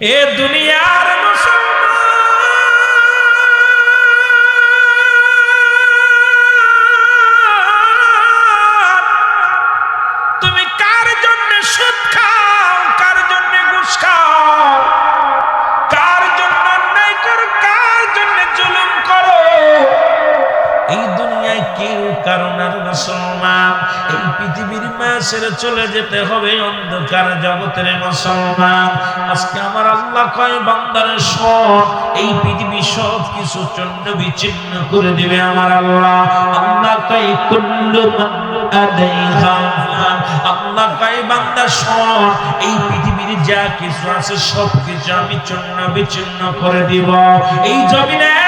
এ দুনিয়ার তুমি কার জন্য খাও? কার জন্য খাও? কার জন্য কার? জন্য জুলুম করো? এই দুনিয়ায় কেউ কারণ আর মুসলমান। এই পৃথিবীর মাসের চলে যেতে হবে অন্ধকার জগতের মুসলমান। আজকে আমার আল্লাহ কয়, বান্দার সব এই পৃথিবী সব কিছু চন্ড বিচ্ছিন্ন করে দিবে আমার আল্লাহ। আল্লাহ কয়, কুল্লু। আল্লাহ কয়, বান্দা সব এই পৃথিবীর যা কিছু আছে সব কিছু আমি চন্ন বিচ্ছিন্ন করে দিব। এই জমিনের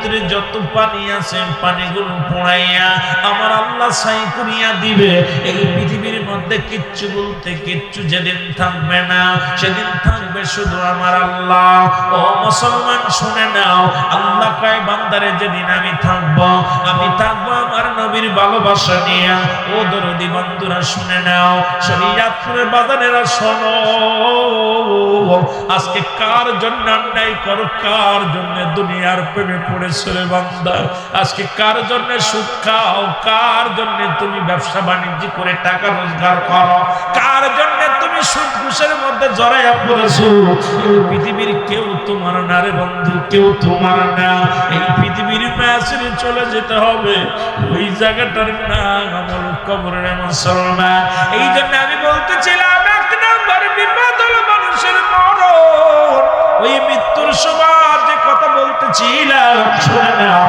ভিতরে যত পানি আছে পানিগুলো পোড়াইয়া আমার আল্লাহ সাই করিয়া দিবে। এই পৃথিবীর মধ্যে কিচ্ছু বলতে কিচ্ছু যেদিন থাকবে না, সেদিন থাকবে শুধু আমার আল্লাহ। ও মুসলমান, শুনে নাও, আল্লাহ কয়, বান্দারে, যেদিন আমি থাকব আমি থাকব আমার নবীর ভালোবাসা নিয়ে। ও দরদি বন্ধুরা, শুনে নাও, শরীয়তপুরের বাজারেরা শোনো, আজকে কার জন্য অন্যায় করো, কার জন্য দুনিয়ার প্রেমে পড়েছো রে বান্দা? আজকে কার জন্য সুদ খাও, কার জন্য তুমি ব্যবসা বাণিজ্য করে টাকা রোজগার করো। কার জন্য তুমি সুদ ঘুষের মধ্যে জড়াইয়া পড়েছো? এই পৃথিবীর কেউ তোমার না রে বন্ধু, কেউ তোমার না। এই পৃথিবীর ম্যাচে চলে যেতে হবে। ওই জায়গাটার নাম আমার কবরের মুসলমান। এই জন্য আমি বলতেছিলাম, এক নম্বর বিপদ মানুষের মরণ। ওই মৃত্যুর সময় যে কথা বলতেছিলাম। শুনে নাও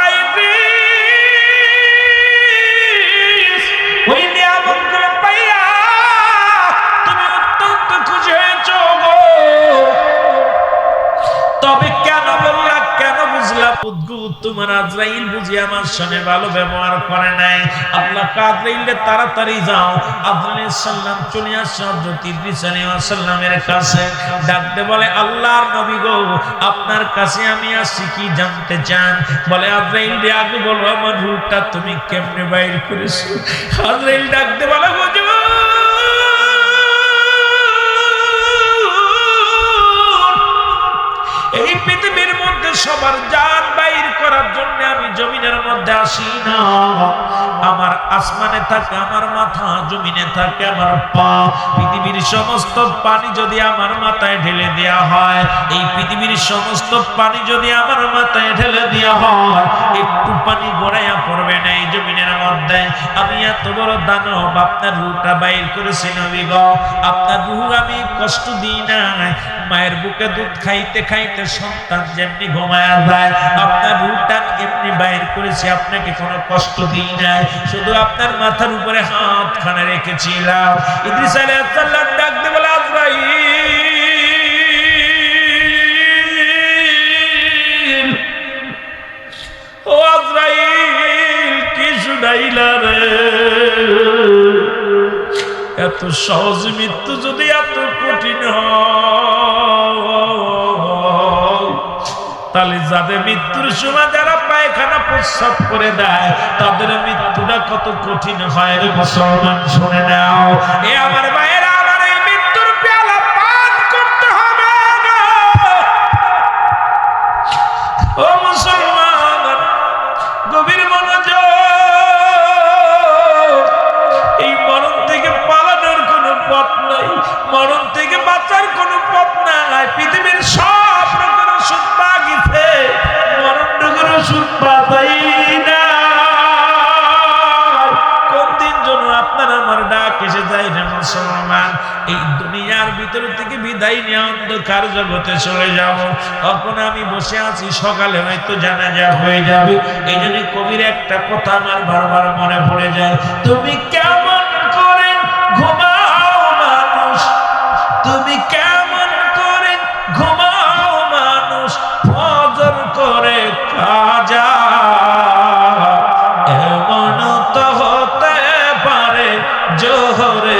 উদ্ভুত তোমার আজরাইল বুঝি আমার সঙ্গে ভালো ব্যবহার করে নাই। কাজরাইলে তাড়াতাড়ি যাও। সাল্লাম চলে সালামের কাছে। ডাকতে বলে, আল্লাহর নবী গো, আপনার কাছে আমি আসছি কি জানতে চান? বলে, আজরাইল রে, আগে বলো, আমার রূপটা তুমি কেমনে বাইর করেছ? আজরাইল ডাকতে বলে এই পৃথিবীর মধ্যে সবার বাইর করার জন্য জমিনের মধ্যে আসি না। আমার আসমানে থাকে, আমার মাথা, জমিনে থাকে, আমার পা। পৃথিবীর সমস্ত পানি যদি আমার মাথায় ঢেলে দেয়া হয়, এই পৃথিবীর সমস্ত পানি যদি আমার মাথায় ঢেলে দেওয়া হয়, একটু পানি গড়াইয়া পড়বে না এই জমিনের মধ্যে। আমি এত বড় দানব, আপনার রুটা বাইর করেছি নবী গো। আপনার রুহ আমি কষ্ট দিই না মায়ের বুকে দুধ খাইতে খাইতে সন্তান যেমনি ঘুমায়া যায়, আপনার রুটা এমনি বাইর করেছি, আপনাকে কোনো কষ্ট দিই নাই। শুধু আপনার মাথার উপরে হাত খানে রেখেছিলাম। ইদ্রিস আলাইহিস সালাম ডাক দিয়ে এত সহজ মৃত্যু যদি এত কঠিন হয়। তাহলে যাদের মৃত্যুর সময় যারা পায়খানা প্রস্রাব করে দেয়, তাদের মৃত্যুটা কত কঠিন হয় মুসলমান, শুনে নাও। এ আমার ভাইয়েরা মরণ থেকে পালানোর কোনো পথ নাই। মরণ বিদায় অন্ধকার জগতে চলে যাব। তখন আমি বসে আছি, সকালে হয়তো জানাজা হয়ে যাবে। এই জন্য কবির একটা কথা আমার বারবার মনে পড়ে যায়। তুমি কেমন করে ঘুমাও মানুষ? তুমি কেমন করে ঘুমাও মানুষ? ফজর করে কাজা এমন তো হতে পারে, জোহরে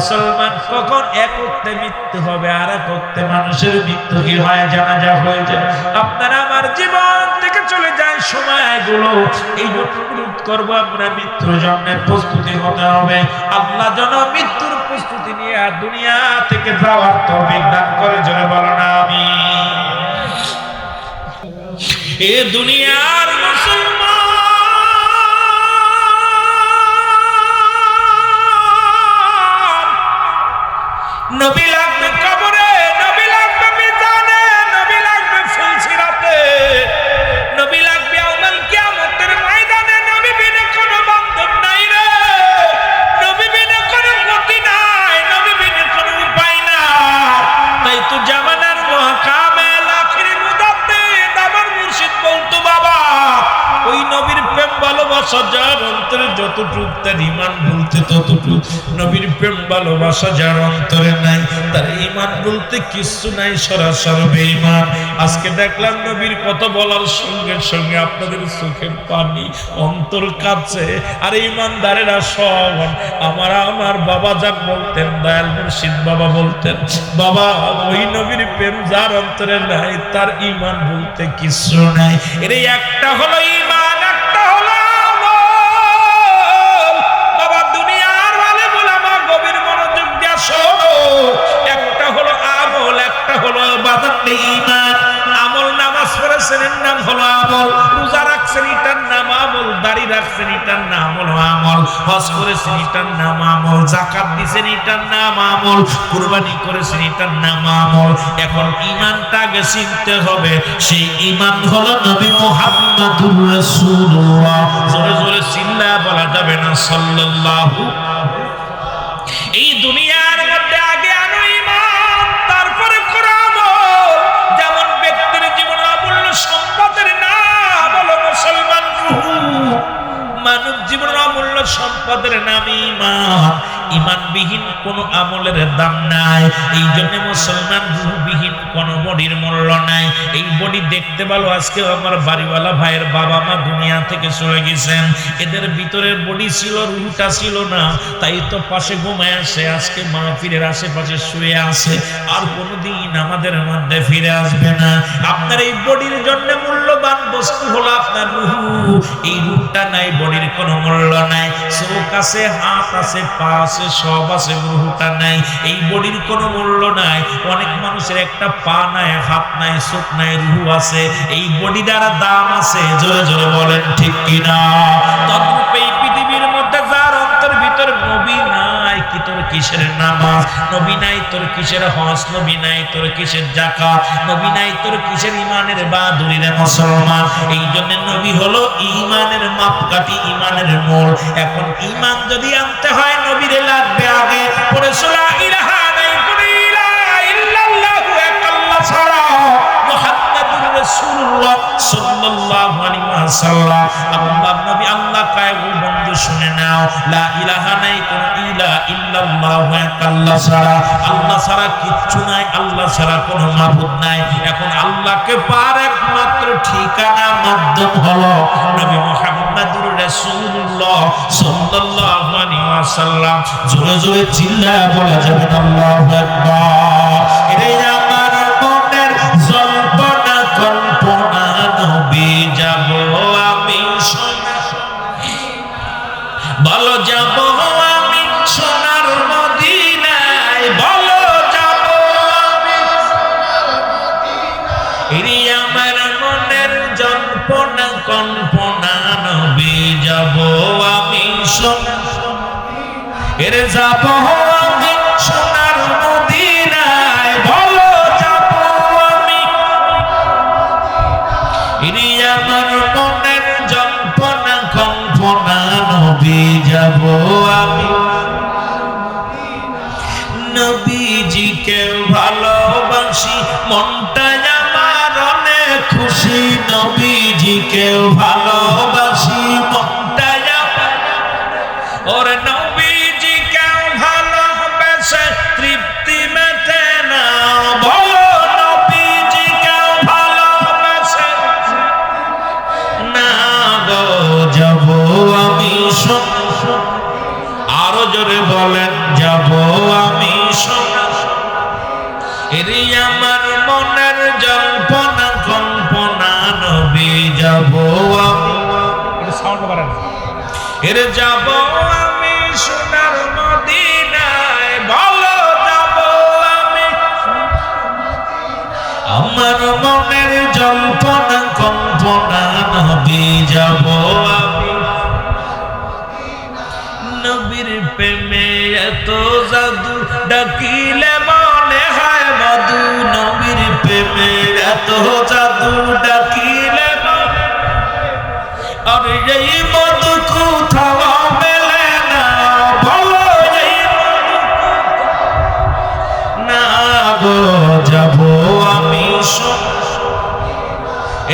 মুসলমান কখন এক মৃত্যু হবে, আর এক মানুষের মৃত্যু কি হয় জানা যা হয়ে যায় আপনারা আমার জীবন থেকে চলে যায় সময়গুলো। এই অনুরোধ করব, আমরা মৃত্যুর প্রস্তুতি হতে হবে। আল্লাহ যেন মৃত্যুর প্রস্তুতি নিয়ে আর দুনিয়া থেকে যাওয়ার তো দান করে জন্য বলো না আমি এ দুনিয়ার মুসলমান অন্তরে যতটুক তার ইমান বলতে ততটুক, নবীর প্রেম, ভালোবাসা যার অন্তরে নাই, তার ইমান বলতে কিছু নাই, সরাসরি বেঈমান। আজকে দেখলাম নবীর কথা বলার সঙ্গে সঙ্গে আপনাদের চোখে পানি অন্তর কাছে আর ইমানদারেরা সব আমার আমার বাবা যান বলতেন, দয়াল মুর্শিদ বাবা বলতেন, বাবা, ওই নবীর প্রেম যার অন্তরে নাই, তার ইমান বলতে কিছু নাই। এর একটা হলো ইমান পড়েছেন এর নাম হলো আমল, রোজা রাখছেন এটার নাম আমল, দাড়ি রাখছেন এটার নাম হলো আমল, হজ করেছেন এটার নাম আমল জাকাত দিছেন এটার নাম আমল, কুরবানি করেছেন এটার নাম আমল। এখন ইমানটা আগে চিনতে হবে, সেই ইমান হলো নবী মুহাম্মদুর রাসূলুল্লাহ। জোরে জোরে চিল্লা বলা যাবে না, সাল্লাল্লাহু এই দুনিয়ার মানব জীবনের অমূল্য সম্পদের নাম ইমান ইমানবিহীন কোন আমলের দাম নাই। এই জন্য মুসলমান রুহবিহীন কোন বডির মূল্য নাই। এই বডি দেখতে ভালো আজকে আমার বাড়িওয়ালা ভাইয়ের বাবা মা দুনিয়া থেকে চলে গেছেন। এদের ভিতরের বডি ছিল, রুহটা ছিল না। তাই তো পাশে ঘুমায় আসে, আজকে মা মাহফিলের আশেপাশে শুয়ে আছে। আর কোনোদিন আমাদের মধ্যে ফিরে আসবে না। আপনার এই বডির জন্য বস্তু হলো আপনার রুহু। এই রুহটা নাই, বডির কোনো মূল্য নাই। চোখ আছে হাত আছে, পা আছে, সব আছে, রুহুটা নাই। এই বডির কোনো মূল্য নাই। অনেক মানুষের একটা পা নাই, হাত নাই, চোখ নাই, রুহু আছে। এই বডি দ্বারা দাম আছে, জোরে জোরে বলেন ঠিক কিনা? তদ্রূপ কিসের নামাজ নবী নাই তোর কিসের হজ নবী নাই তোর কিসের জাকাত নবী নাই তোর কিসের ইমানের বাদুরি রে মুসলমান? এই জন্য নবী হলো ইমানের মাপকাঠি ইমানের মূল এখন ইমান যদি আনতে হয় নবীরে লাগবে আগে। পড়ে সোলা ইলাহা নাই পড়ে ইলাহা ইল্লাল্লাহু আল্লাহ ছাড়া। মুহাম্মাদুর রাসূলুল্লাহ সাল্লাল্লাহু আলাইহি ওয়াসাল্লাম। আল্লাহ, নবী আল্লাহ কয় ও বন্ধু শুনে নাও, লা ইলাহা নাই, কোন ইলা ইল্লাল্লাহু আল্লাহ ছাড়া। আল্লাহ ছাড়া কিচ্ছু নাই, আল্লাহ ছাড়া কোনো মাবুদ নাই। এখন আল্লাহকে পার একমাত্র ঠিকানা, মাধ্যম হলো নবী মুহাম্মাদুর রাসূলুল্লাহ সাল্লাল্লাহু আলাইহি ওয়াসাল্লাম। জোরে জোরে চিল্লা বলা যাবে আল্লাহু আকবার। এটাই যাব আমি সোনার মদিনায় বলো যাব আমি। ইনি আমার এর যাব আমি সোনার মদিনায় ভালো যাব আমি আমার মনের জল্পনা যাব আমি। নবীর প্রেমে এত জাদু, ডাকিলে মনে হয় মধু। নবীর প্রেমে এত জাদু, ডাকিলে আর এই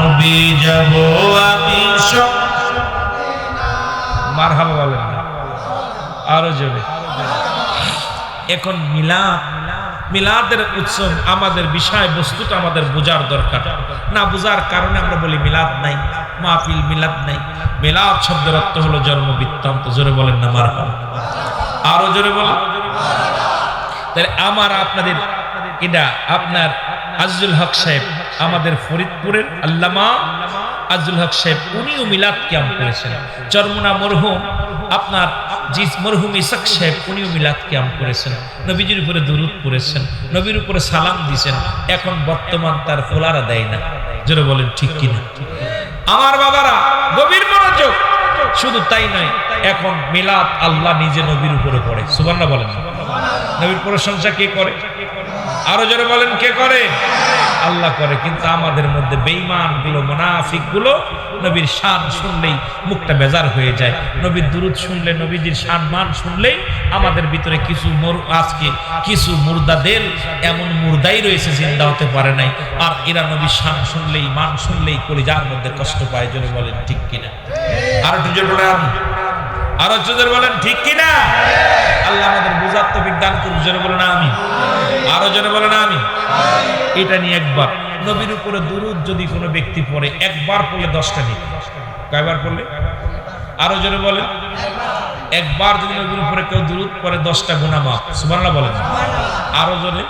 কল্পনা যাব আমি মার হাবা বলেন। আরও জোরে। এখন মিলাদ, মিলাদের উৎসব আমাদের বিষয় বস্তুটা আমাদের বোঝার দরকার। না বোঝার কারণে আমরা বলি মিলাদ নাই, মাহফিল মিলাদ নাই। মিলাদ শব্দের অর্থ হলো জন্ম বৃত্তান্ত জোরে বলেন না মার আরও জোরে বলেন। তাহলে আমার আপনাদের এটা আপনার আজুল হক সাহেব আমাদের ফরিদপুরের আল্লামা আজুল হক সাহেব, উনিও মিলাদ ক্যাম করেছেন। চরমুনা মরহুম, আপনার জি মরহুম ইসাক সাহেব, উনিও মিলাদ ক্যাম করেছেন। নবীজির উপরে দুরুদ পড়েছেন, নবীর উপরে সালাম দিছেন। এখন বর্তমান তার ফোলারা দেয় না। জোরে বলেন, ঠিক কিনা? আমার বাবারা, গভীর মনোযোগ। শুধু তাই নয়, এখন মিলাদ আল্লাহ নিজে নবীর উপরে পড়ে। সুবর্ণা বলেন নবীর প্রশংসা কে করে? আরও জোরে বলেন, কে করে? আল্লাহ করে, কিন্তু আমাদের মধ্যে বেঈমানগুলো মোনাফিকগুলো নবীর শান শুনলেই মুখটা বেজার হয়ে যায়। নবীর দুরুদ শুনলে, নবীজির শান মান শুনলেই আমাদের ভিতরে কিছু আজকে কিছু মুর্দাদের এমন মুর্দাই রয়েছে জিন্দা হতে পারে নাই। আর এরা নবীর শান শুনলেই, মান শুনলেই কলিজার মধ্যে কষ্ট পায়, জোরে বলেন ঠিক কিনা? আর একটু বলেন। আরও জোরে বলেন, ঠিক কিনা? আল্লাহ আমাদের বুঝার তো বিজ্ঞান করুন জোরে বলেন আমি আরও জোরে বলেন আমি এটা নিয়ে একবার, নবীর উপরে দুরুদ যদি কোনো ব্যক্তি পড়ে, একবার পড়লে দশটা নিক। কয়বার পড়লে? আরও জোরে বলেন। একবার যদি নবীর উপরে কেউ দুরুদ পড়ে, দশটা গুণা মাপ সুবহানাল্লাহ বলেন। আরও জোরে।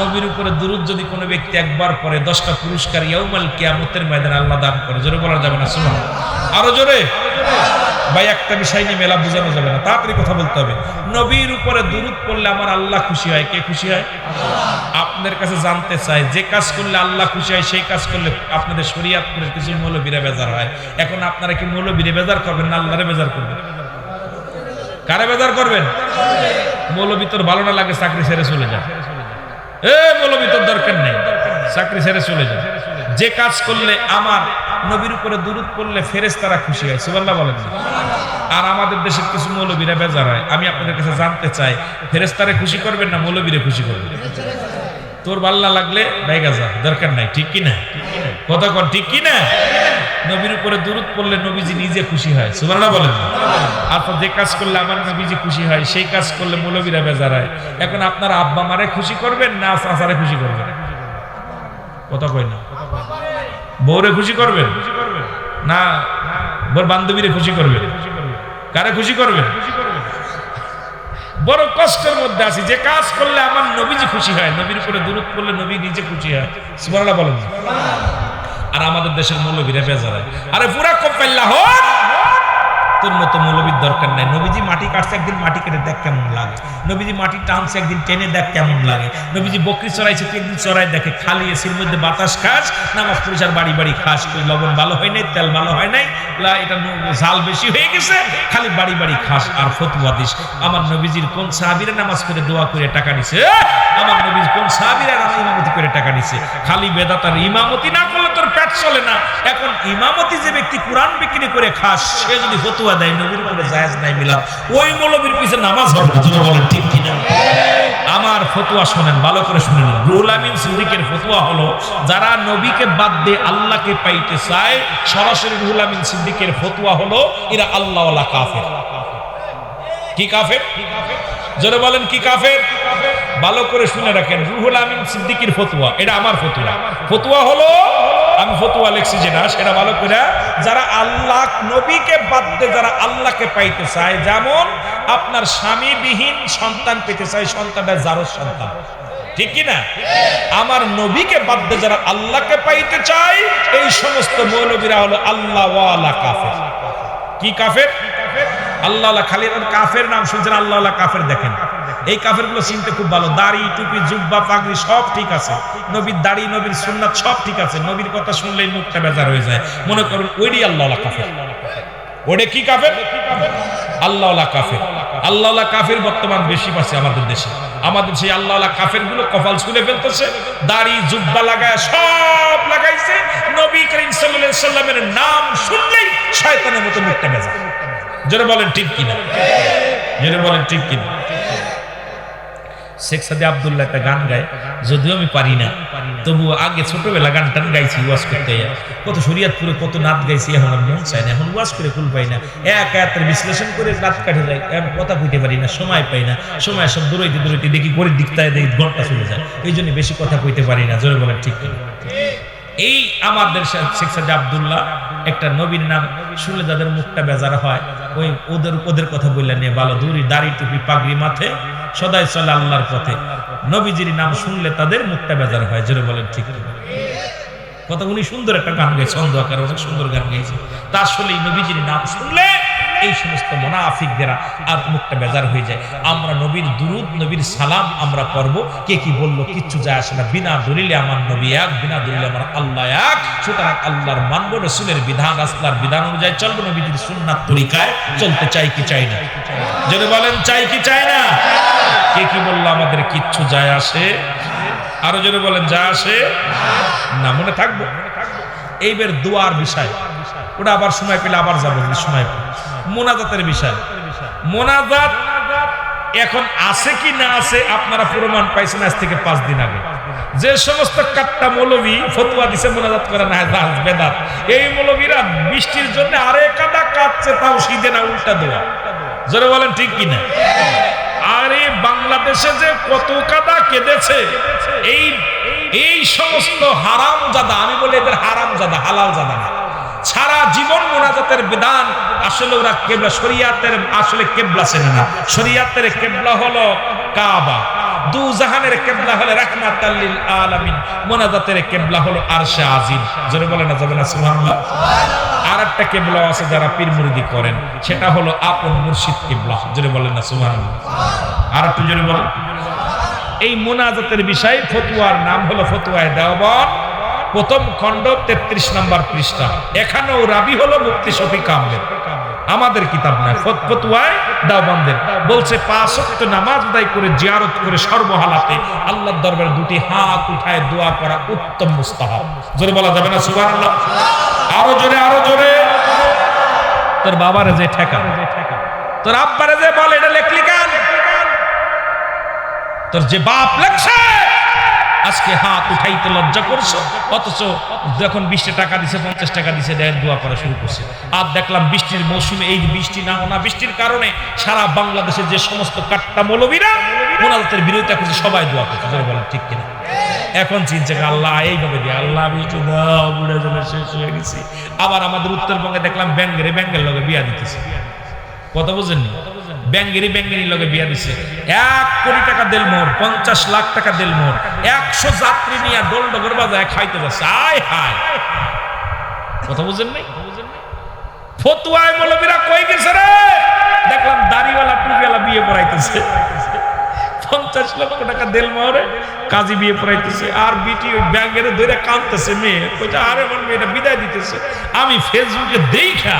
নবীর উপরে দুরুদ যদি কোনো ব্যক্তি একবার পড়ে, দশটা পুরস্কার ইয়াউমাল কিয়ামতের ময়দানে আল্লাহ দান করে। জোরে বলা যাবে না সুবহান আরও জোরে। ভাই, একটা বিষয় নিয়ে মেলা বোঝানো যাবে না, তাড়াতাড়ি কথা বলতে হবে। নবীর উপরে দুরুদ পড়লে আমার আল্লাহ খুশি হয়, কে খুশি হয়? আপনাদের কাছে জানতে চাই, যে কাজ করলে আল্লাহ খুশি হয়, সেই কাজ করলে আপনাদের শরীয়তপুরের কিছু মৌলবীরা বেজার হয়। এখন আপনারা কি মৌলবীরে বেজার করবেন না আল্লাহরে বেজার করবেন? কারে বেজার করবেন? মৌলবী তোর ভালো না লাগে, চাকরি ছেড়ে চলে যায় এ, মৌলবী তোর দরকার নেই, চাকরি ছেড়ে চলে যায় যে কাজ করলে আমার নবীর উপরে দুরুদ পড়লে ফেরেস তারা খুশি হয় সুবাল্লাহ বলেন। আর আমাদের দেশের কিছু মৌলবীরা বেজার হয়। আমি আপনাদের কাছে জানতে চাই ফেরেস্তারে খুশি করবেন না মৌলবীরে খুশি করবেন? তোর বাল্লা লাগলে বাইগা যা, দরকার নাই, ঠিক কি না কথা কর ঠিক কি না নবীর উপরে দূরত পড়লে নবীজি নিজে খুশি হয়, সুবহানাল্লাহ বলেন আর যে কাজ করলে আমার নবীজি খুশি হয়, সেই কাজ করলে মৌলবীরা বেজার হয়। এখন আপনার আব্বা মারে খুশি করবেন না চাচারে খুশি করবেন? কথা কই না। বউরে খুশি করবেন? না বোর বান্ধবীরে খুশি করবেন? কারে খুশি করবেন? বড় কষ্টের মধ্যে আছি, যে কাজ করলে আমার নবীজি খুশি হয়, নবীর উপরে দূরত করলে নবী নিজে খুশি হয়। সুবহানাল্লাহ বলেন আর আমাদের দেশের মৌলবীরা বেজারায় আরে পুরা কপাল্লা হোক তোর মতো মৌলবীর দরকার নাই। নবীজি মাটি কাটছে একদিন, মাটি কেটে দেখ কেমন লাগে। নবীজি মাটি টানছে একদিন, টেনে দেখ কেমন লাগে। নবীজি বকরি চড়াইছে, তুই একদিন চড়াই দেখে খালি এসির মধ্যে বাতাস খাস, নামাজ পরিচার বাড়ি বাড়ি খাস। তুই লবণ ভালো হয় নাই, তেল ভালো হয় নাই? এটা ঝাল বেশি হয়ে গেছে, খালি বাড়ি বাড়ি খাস আর ফতুয়া দিস। আমার নবীজির কোন সাহাবিরা নামাজ করে দোয়া করে টাকা নিছে? আমার নবীজ কোন সাহাবিরা ইমামতি করে টাকা নিছে? খালি বেদাতার ইমামতি না করলে তোর পেট চলে না। এখন ইমামতি যে ব্যক্তি কোরআন বিক্রি করে খাস সে যদি ফতুয়া দেয় নবীর উপরে জায়েজ নাই মিলাম ওই মৌলবীর পিছে নামাজ হবে না। বলেন ঠিক কিনা? আমার ফতুয়া শোনেন ভালো করে শুনেন রুহুল আমিন সিদ্দিকের ফতুয়া হলো যারা নবীকে বাদ দিয়ে আল্লাহকে পাইতে চায় সরাসরি রুহুল আমিন সিদ্দিকের ফতুয়া হলো এরা আল্লাহওয়ালা কাফের। কি কাফের? জোরে বলেন কি কাফের? ভালো করে শুনে রাখেন, রুহুল আমিন সিদ্দিকির ফতুয়া, এটা আমার ফতুয়া। ফতুয়া হলো, আমি ফতুয়া লিখছি যেটা সেটা ভালো করে, যারা আল্লাহ নবীকে বাদ দিয়ে যারা আল্লাহকে পাইতে চায়, যেমন আপনার স্বামীবিহীন সন্তান পেতে চায়, সন্তানটা যারও সন্তান। ঠিক কি না আমার নবীকে বাদ দিয়ে যারা আল্লাহকে পাইতে চায়, এই সমস্ত মৌলবীরা হলো আল্লাহ কাফের। কি কাফের? আল্লাহ খালি এরকম কাফের নাম শুনছেন আল্লাহ কাফের দেখেন। এই কাফেরগুলো চিনতে খুব ভালো। দাড়ি, টুপি, জুব্বা, পাগড়ি সব ঠিক আছে। নবীর দাড়ি, নবীর সুন্নাত সব ঠিক আছে। নবীর কথা শুনলেই মুখটা বেজার হয়ে যায়। মনে করুন, ওইডি আল্লাহ কাফের। ওটা কি কাফের? আল্লাহ কাফের। আল্লাহ কাফের বর্তমান বেশি পাচ্ছে আমাদের দেশে। আমাদের সেই আল্লাহ কাফেরগুলো কপাল ছুলে ফেলতেছে। দাড়ি, জুব্বা লাগায় সব লাগাইছে। নবী করিম সাল্লামের নাম শুনলেই শয়তানের মতো মুখটা বেজা জোরে বলেন, ঠিক কিনা? জোরে বলেন, ঠিক কিনা? শেখ সাদি আবদুল্লাহ একটা গান গায়, যদিও আমি পারি না তবু আগে ছোটবেলা গান টান গাইছি, ওয়াজ করতে কত শরিয়াতপুরে কত নাচ গাইছি, এখন আর মন চায় না, এখন ওয়াজ করে কুল পাই না। এক একের বিশ্লেষণ করে রাত কাটে যায় আমি কথা কইতে পারি না, সময় পাই না, সময় সব দূরইতে দূরইতে দেখি করে দিকতায় দেখি ঘণ্টা চলে যায়। এই জন্য বেশি কথা কইতে পারি না, জোরে বলেন, ঠিক কিনা? এই আমাদের শেখ সাদি আবদুল্লাহ একটা নবীর নাম, শুনলে যাদের মুখটা বেজার হয় ওই ওদের ওদের কথা বললেন নিয়ে ভালো দূরি দাড়ি টুপি পাগড়ি মাথে সদাই চলে আল্লাহর পথে নবীজির নাম শুনলে তাদের মুখটা বেজার হয়, জোরে বলেন ঠিক? কত উনি সুন্দর একটা গান গাইছে, অন্ধকার অনেক সুন্দর গান গাইছে তা আসলে নবীজির নাম শুনলে এই সমস্ত মোনাফিকদেরা আর মুখটা বেজার হয়ে যায়। আমরা নবীর দুরুদ, নবীর সালাম আমরা করব কে কি বলল? কিচ্ছু যায় আসে না। বিনা দলিলে আমার নবী এক, বিনা দলিলে আমার আল্লাহ এক। সুতরাং আল্লাহর মানব রসুলের বিধান আসলার বিধান অনুযায়ী চলবো নবীজির সুন্নাত তরিকায় চলতে চাই কি চাই না? যদি বলেন চাই কি চাই না? কে কি বলল? আমাদের কিচ্ছু যায় আসে। আরও যদি বলেন যা আসে? না, মনে থাকব। এইবার দোয়ার বিষয়। ওটা আবার সময় পেলে আবার যাব যদি সময় পেলে। মোনাজাতের বিষয়। মোনাজাত এখন আছে কি না আছে আপনারা প্রমাণ পাইছেন আজ থেকে পাঁচ দিন আগে। যে সমস্ত কাট্টা মৌলবী ফতুয়া দিছে মোনাজাত করে না জাহাজ বেদাত। এই মৌলবীরা বৃষ্টির জন্য আরে কাদা কাটছে, তাও শীতে না, উল্টা দেওয়া জোরে বলেন, ঠিক কিনা? আরে বাংলাদেশে যে কত কাদা কেঁদেছে, এই এই সমস্ত হারাম জাদা আমি বলি এদের হারাম জাদা হালাল জাদা না। সারা জীবন মোনাজাতের বিধান। আসলে ওরা কেবলা, শরিয়াতের আসলে কেবলা চেনে না। শরিয়াতের কেবলা হলো কাবা। দু জাহানের কেবলা হলো রাহমাতাল্লিল আলামিন। মোনাজাতের কেবলা হলো আরশে আজিম। জোরে বলে না, যাবে না, সুবহানাল্লাহ। আর একটা কেবলা আছে যারা পীর মুরিদি করেন। সেটা হলো আপন মুর্শিদ কেবলা। জোরে বলেন না, সুবহানাল্লাহ। আর একটু জোরে বলেন। এই মোনাজাতের বিষয় ফতুয়ার নাম হলো ফতুয়ায় দেওবন প্রথম খণ্ড তেত্রিশ নম্বর পৃষ্ঠা। এখানেও রাবি হলো মুক্তি শফিক আহমেদ আমাদের কিতাব নয় ফত- ফতুয়ায় দেওবন্দের। বলছে পাঁচ ওয়াক্ত নামাজ আদায় করে, জিয়ারত করে সর্বহালাতে আল্লাহর দরবারে দুটি হাত উঠায় দোয়া করা উত্তম মুস্তাহাব। জোরে বলা যাবে না, সুবহানাল্লাহ? আরও জোরে আরও জোরে। তোর বাবারে যে ঠেকা তোর আব্বারে যে বল, এটা লেখলি কেন? তোর যে বাপ লেখছে আজকে হাত উঠাইতে লজ্জা করছ? অথচ যখন বৃষ্টি টাকা দিছে, পঞ্চাশ টাকা দিছে, দেন দোয়া করা শুরু করছে। আর দেখলাম বৃষ্টির মৌসুমে এই বৃষ্টি না না বৃষ্টির কারণে সারা বাংলাদেশের যে সমস্ত কাট্টা মৌলবীরা, মোনাজাতের বিরোধিতা করছে, সবাই দোয়া করছে। বলেন, ঠিক কিনা? এখন চিনছে আল্লাহ, এইভাবে দিয়ে আল্লাহ বৃষ্টি শেষ হয়ে গেছি। আবার আমাদের উত্তরবঙ্গে দেখলাম ব্যাঙ্গেরে ব্যাঙ্গের লগে বিয়া দিতেছে। কথা বুঝেননি? ব্যাঙ্গেরি ব্যাঙ্গেরি লগে বিয়া দিছে। এক কোটি টাকা দেল মোর, পঞ্চাশ লাখ টাকা দেল মোর। একশো যাত্রী নিয়ে ডগর বাজায় খাইতে যাচ্ছে। আয় হায়। কথা বুঝেন নাই? ফতুয়ায় কই গেছে রে? দেখলাম দাড়িওয়ালা, টুপিওয়ালা বিয়ে পড়াইতেছে। পঞ্চাশ লক্ষ টাকা দেল মহরে কাজী বিয়ে পড়াইতেছে। আর বিটি ওই ব্যাংকের ধরে কাঁদতেছে মেয়ে। কইছে, আরে মেয়েটা বিদায় দিতেছে। আমি ফেসবুকে দেখা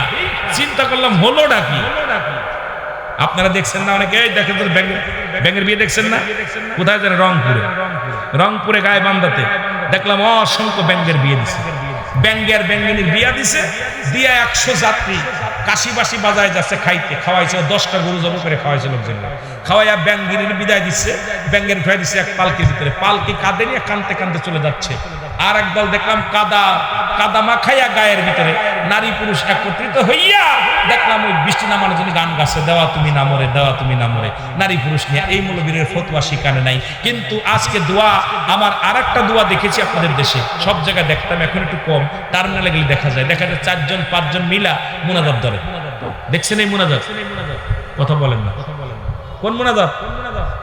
চিন্তা করলাম হলো ডাকি আপনারা দেখছেন না অনেকে? দেখেন তো ব্যাংকের বিয়ে দেখছেন না? কোথায় জানেন রংপুরে। রংপুরে গায়ে বান্দাতে দেখলাম অসংখ্য ব্যাঙ্গের বিয়ে দিছে। ব্যাঙ্গের ব্যাঙ্গিনীর বিয়া দিছে, দিয়া একশো যাত্রী কাশি বাসি বাজায় যাচ্ছে খাইতে। খাওয়াইছে দশটা গরু জব করে খাওয়াইছে লোকজন। খাওয়াইয়া ব্যাঙ্গিনীর বিদায় দিচ্ছে ব্যাঙ্গের উঠাই দিচ্ছে এক পালকির ভিতরে। পালকি কাঁদে নিয়ে কানতে কানতে চলে যাচ্ছে। আর একদল দেখলাম কাদা কাদা মাখাইয়া গায়ের ভিতরে নারী পুরুষ একত্রিত হইয়া দেখলাম ওই বৃষ্টি নামানোর জন্য গান গাছে দেওয়া তুমি নামরে দেওয়া তুমি নামরে নারী পুরুষ নিয়ে এই মৌলবীরের ফতুয়া শিকানে নাই। কিন্তু আজকে দোয়া, আমার আর একটা দোয়া দেখেছি আপনাদের দেশে। সব জায়গায় দেখতাম, এখন একটু কম। টার্মিনালে গেলে দেখা যায়। দেখা যায় চারজন, পাঁচজন মিলা মুনাজাত ধরে। দেখছেন এই মুনাজাত? কথা বলেন না। কোন মুনাজাত?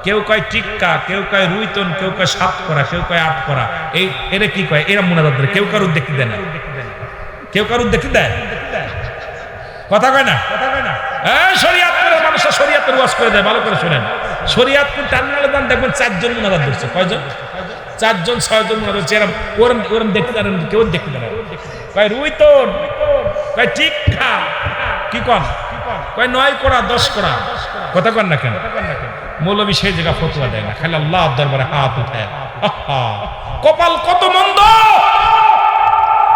কেউ কয় টিক্কা, কেউ কয় রুইতন, কেউ কয় সাত করা, কেউ কয় আট করা। এই, এরা কি কয়? এরা মুনাজাত ধরে কেউ কারুর দেখতে দেয় না? কেউ কারুর দেখতে দেয়? কথা কয় না? এই শরিয়াতপুরের মানুষের শরিয়াতের ওয়াজ করে দেয়, ভালো করে শোনেন। শরিয়াতপুর টার্মিনালে দান দেখবেন চারজন মুনাজাত ধরছে। কয়জন? চারজন, ছয়জন মুনাজাত ধরছে। এরম ওরম ওরম দেখতে দেন কেউ দেখতে দেয় না। কয় রুইতন, কয় টিক্কা। কি কন? কয় নয় করা, দশ করা। কথা কন না কেন? মৌলবী সেই জায়গা ফতুয়া দেয় না। খালি আল্লাহ দরবারে হাত উঠায়। কপাল কত মন্দ!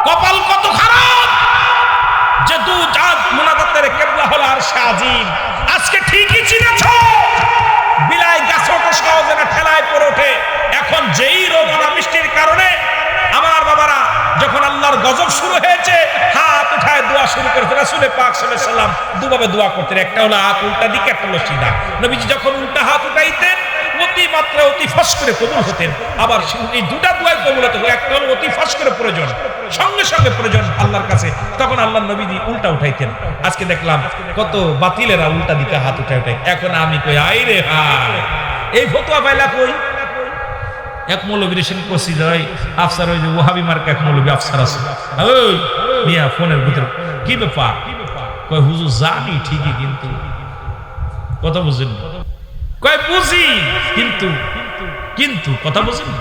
কপাল কত খারাপ! যে দু জাত মুনাদাতের কেবলা হলো আর শাজিম আজকে ঠিকই চিনেছ! বিলাই গাছ ওঠে সহজে না ঠেলায় পড়ে ওঠে। এখন যেই রোগ অনাবৃষ্টির কারণে আল্লাহর গজব শুরু হয়েছে। হাত উঠায় দোয়া শুরু করেছে রাসূলে পাক সাল্লাম দুভাবে দোয়া করতেন। একটা হলো হাত উল্টা দিকে, একটা হলো সিধা। নবীজি যখন উল্টা হাত উঠাইতেন, অতি অতি ফস করে কবুল হতেন। আবার এই দুটা দোয়াই কবুল হতো একটা হলো অতি ফস করে প্রয়োজন, সঙ্গে সঙ্গে প্রয়োজন আল্লাহর কাছে। তখন আল্লাহ নবীজি উল্টা উঠাইতেন। আজকে দেখলাম কত বাতিলেরা উল্টা দিতে হাত উঠাই এখন আমি কই আই রে হায়, এই ফতোয়া পাইলা কই? এক মৌলবী রেশন করছি যায় আফসার ওই যে ওহাবি মার্কে এক মৌলবী আফসার আছে। ওই মিয়া, ফোনের ভিতরে। কি ব্যাপার? কয়, হুজুর জানি ঠিকই, কিন্তু কথা বুঝেন কয়, বুঝি, কিন্তু কিন্তু কথা বুঝেন না?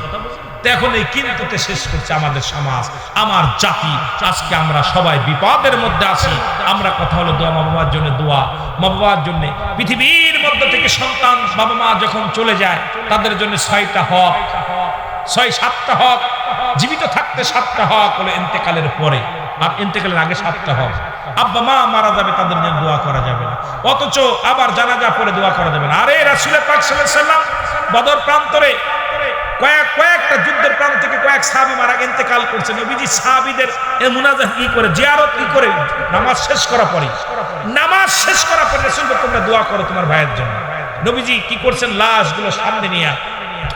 এখন এই কিন্তুতে শেষ করছে আমাদের সমাজ, আমার জাতি। আজকে আমরা সবাই বিপদের মধ্যে আছি। আমরা কথা হলো দোয়া, মা বাবার জন্য দোয়া। মা বাবার জন্য পৃথিবীর মধ্য থেকে সন্তান বাবা মা যখন চলে যায়, তাদের জন্য ছয়টা হক। ছয়, সাতটা হক। জীবিত থাকতে সাতটা হক হলো এন্তেকালের পরে। আর এন্তেকালের আগে সাতটা হক। আব্বা, মা মারা যাবে, তাদের জন্য দোয়া করা যাবে না। অথচ আবার জানাজা পরে দোয়া করা যাবে না। আরে রাসূলের পাক সাল্লাম বদর প্রান্তরে কয়েক, কয়েকটা যুদ্ধের প্রান্ত থেকে কয়েক সাবি মারা ইন্তেকাল করছে। নবীজি সাহাবিদের এ মুনাজাত কি করে, জিয়ারত কি করে, নামাজ শেষ করা পরে, নামাজ শেষ করা পরে শুনবে তোমরা দোয়া করো তোমার ভাইয়ের জন্য। নবীজি কি করছেন, লাশগুলো সামনে নিয়ে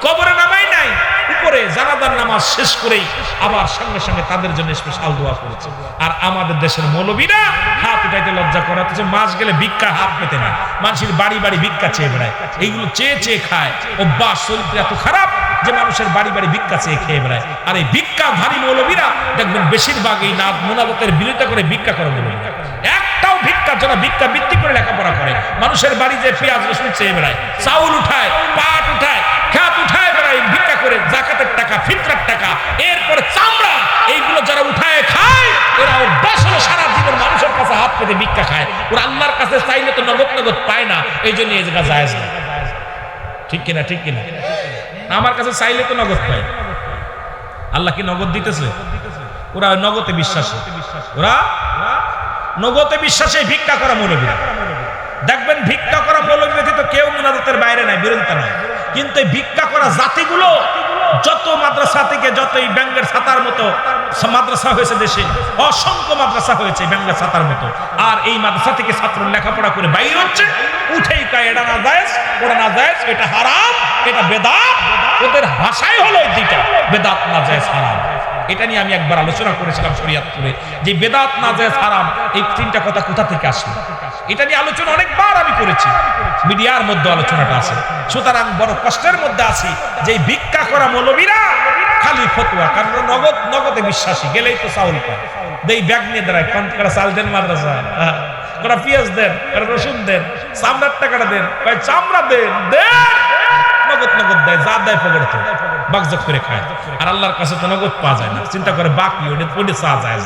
কবরে নামাই নাই। উপরে জানাজার নামাজ শেষ করেই আবার সঙ্গে সঙ্গে তাদের জন্য স্পেশাল দোয়া করেছে। আর আমাদের দেশের মৌলবীরা হাত উঠাইতে লজ্জা করাতেছে মাস গেলে ভিক্ষা হাত পেতে না, মানুষের বাড়ি বাড়ি ভিক্ষা চেয়ে বেড়ায়। এইগুলো চেয়ে চেয়ে খায়। অভ্যাস চরিত্র এত খারাপ যে মানুষের বাড়ি বাড়ি ভিক্ষা চেয়ে খেয়ে বেড়ায়। আর এই ভিক্ষা ভারী মৌলবীরা দেখবেন বেশিরভাগ এই নাথ মোনাবতের বিরোধিতা করে ভিক্ষা করে মৌলবীরা। একটাও ভিক্ষা যারা ভিক্ষা বৃত্তি করে লেখাপড়া করে। মানুষের বাড়ি যে পেঁয়াজ রসুন চেয়ে বেড়ায়, চাউল উঠায়, পাট উঠায়, খাত উঠায় বেড়ায়, ভিক্ষা করে জাকাতের টাকা, ফিতরার টাকা, এরপরে চামড়া, এইগুলো যারা উঠায় খায় এরা অভ্যাস হলো সারা জীবন মানুষের কাছে হাত পেতে ভিক্ষা খায়। ওরা আল্লাহর কাছে চাইলে তো নগদ নগদ পায় না এই জন্য এই জায়গা যায় ঠিক কিনা ঠিক কিনা? আমার কাছে চাইলে তো নগদ পায়। আল্লাহ কি নগদ দিতেছে? ওরা নগদে বিশ্বাসী। ওরা নগদে বিশ্বাসে, ভিক্ষা করা মৌলবীরা দেখবেন ভিক্ষা করা মৌলবী ব্যতীত কেউ মুনাদতের বাইরে নাই, বিরোধিতা নাই। কিন্তু এই ভিক্ষা করা জাতিগুলো যত মাদ্রাসা থেকে যত এই ব্যাঙ্গের ছাতার মতো মাদ্রাসা হয়েছে দেশে, অসংখ্য মাদ্রাসা হয়েছে ব্যাঙ্গের ছাতার মতো। আর এই মাদ্রাসা থেকে ছাত্র লেখাপড়া করে বাইর হচ্ছে, উঠেই কায়, এটা না যায় ওটা না যায় এটা হারাম, এটা বেদাত, ওদের ভাষাই হলো দুইটা, বেদাত না যায় হারাম। এটা নিয়ে আমি একবার আলোচনা করেছিলাম শরিয়াতপুরে, যে বেদাত না যায় হারাম, এই তিনটা কথা কোথা থেকে আসলো? এটা নিয়ে আলোচনা অনেকবার আমি করেছি। মিডিয়ার মধ্যে আলোচনাটা আছে। সুতরাং বড় কষ্টের মধ্যে আছি যে ভিক্ষা করা মৌলবীরা খালি ফতুয়া, কারণ নগদ, নগদে বিশ্বাসী, গেলেই তো চাউল পায়। দেই ব্যাগ নিয়ে দাঁড়ায় কোন কটা চাল দেন, মাদ্রাসা? হ্যাঁ। কটা পেঁয়াজ দেন কটা রসুন দেন, চামড়ার টাকাটা দেন, কয়, চামড়া দেন দেন! নগদ নগদ দেয়, যা দেয় পকেটে তো। বাকজক করে খায়। আর আল্লাহর কাছে তো নগদ পাওয়া যায় না। চিন্তা করে বাকি ওটা চা যায়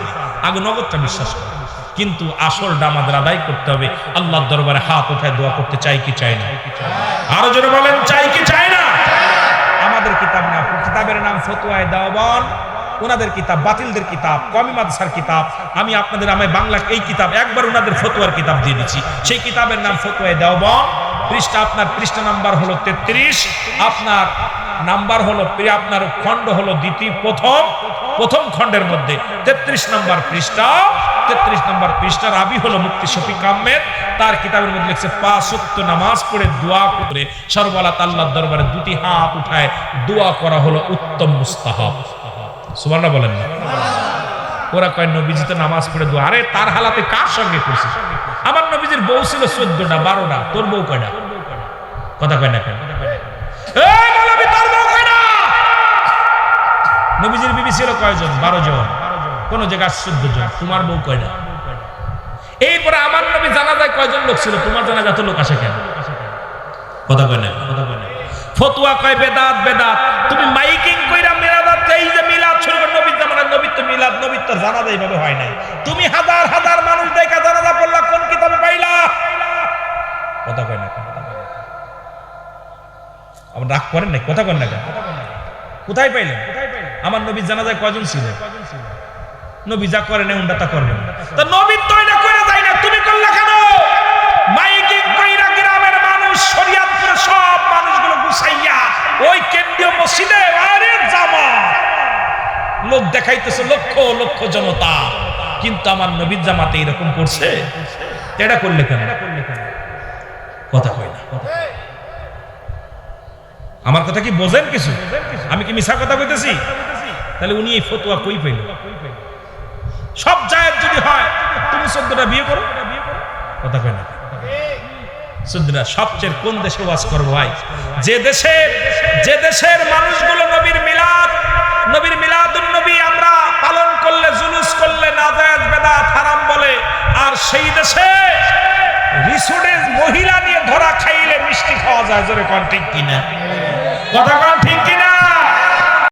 আগে নগদটা বিশ্বাস করে। কিন্তু আসলটা আমাদের আদায় করতে হবে। আল্লাহর দরবারে হাত উঠায় দোয়া করতে চাই কি চাই না? আরও জোরে বলেন, চাই কি চাই না? আমাদের কিতাব না কিতাবের নাম ফতুয়ায় দাওয়ান ওনাদের কিতাব, বাতিলদের কিতাব কমি মাদ্রাসার কিতাব। আমি আপনাদের আমায় বাংলা এই কিতাব, একবার ওনাদের ফতুয়ার কিতাব দিয়ে দিচ্ছি। সেই কিতাবের নাম ফতুয়ায় দেওবন পৃষ্ঠা, আপনার পৃষ্ঠা নাম্বার হলো তেত্রিশ। আপনার নাম্বার হলো, আপনার খণ্ড হলো দ্বিতীয়, প্রথম প্রথম খণ্ডের মধ্যে। তেত্রিশ নাম্বার পৃষ্ঠা। তেত্রিশ নম্বর পৃষ্ঠার আবি হলো মুক্তি শফিক আহমেদ। তার কিতাবের মধ্যে লিখছে পাঁচ ওয়াক্ত নামাজ পড়ে দোয়া করে সর্বলা আল্লাহর দরবারে দুটি হাত উঠায়, দোয়া করা হলো উত্তম মুস্তাহাব। সুবহানাল্লাহ বলেন না। ওরা কয়, নবীজি তো নামাজ পড়ে দোয়া, আরে তার হালাতে কার সঙ্গে করছিস আমার নবীজির বউ ছিল চোদ্দটা, বারোটা, তোর বউ কয়টা? কথা কয় না কেন? নবীজির বিবি ছিল কয়জন? বারো জন। কোন জায়গায় জন। তোমার বউ কয়টা এরপরে আমার নবী জানা যায় কয়জন লোক ছিল, তোমার জানা যত লোক আসে কেন? কথা কয় না? কথা কয় না ফতুয়া কয়, বেদাত বেদাত। তুমি মাইকিং কইরা মিলাদাত এই যে মিলাদ শুরু করে, নবীর জামানায় নবীর তো মিলাদ, নবীর তো জানা যায় এইভাবে হয় নাই। তুমি হাজার হাজার মানুষ দেখা জানাজা পড়লা, কোন কিতাবে পাইলা? কথা কয় না আমার রাগ করেন না কথা কন না কোথায় পাইলেন? আমার নবীর জানাজায় কয়জন ছিল নবী যা করে না তা করবে তা নবীর তো এটা করে যায় না, তুমি করলা কেন? মাইকিং কইরা গ্রামের মানুষ সব মানুষগুলো গুছাইয়া ওই কেন্দ্রীয় মসজিদে, আরে জামা। লোক দেখাইতেছে লক্ষ লক্ষ জনতা, কিন্তু আমার নবীর জামাতে এরকম করছে। এটা করলে কেন? কথা কয় না। আমার কথা কি বোঝেন কিছু? আমি কি মিশা কথা কইতেছি? তাহলে উনি এই ফতোয়া কই পাইল সব জায়েজ যদি হয়, তুমি চোদ্দটা বিয়ে করো। কথা কয় না? চোদ্দটা সবচেয়ে কোন দেশে করব ভাই? যে দেশের যে দেশের মানুষগুলো নবীর মিলাদ, নবীর আমরা পালন করলে, জুলুস করলে হারাম বলে, আর সেই দেশে মহিলা নিয়ে ধরা খাইলে মিষ্টি খাওয়া যায় কন ঠিক কিনা? কথা কন ঠিক কিনা?